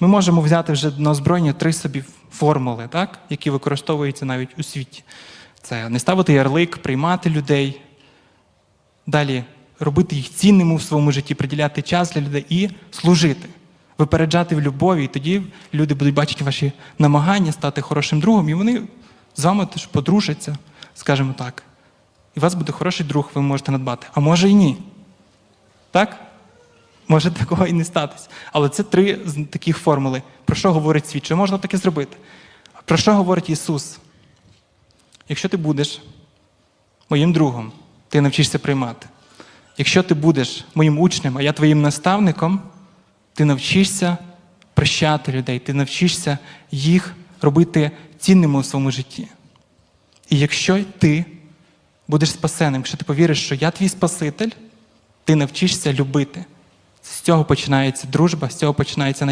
Ми можемо взяти вже на озброєння три собі формули, так? які використовуються навіть у світі. Це не ставити ярлик, приймати людей, далі робити їх цінними в своєму житті, приділяти час для людей і служити, випереджати в любові. І тоді люди будуть бачити ваші намагання стати хорошим другом, і вони з вами теж подружаться, скажімо так. І у вас буде хороший друг, ви можете надбати. А може і ні. Так? Може такого і не статись. Але це три з таких формули. Про що говорить світ? Чи можна таке зробити? Про що говорить Ісус? Якщо ти будеш моїм другом, ти навчишся приймати. Якщо ти будеш моїм учнем, а я твоїм наставником, ти навчишся прощати людей, ти навчишся їх робити цінними у своєму житті. І якщо ти будеш спасеним, якщо ти повіриш, що я твій Спаситель, ти навчишся любити. З цього починається дружба, з цього починається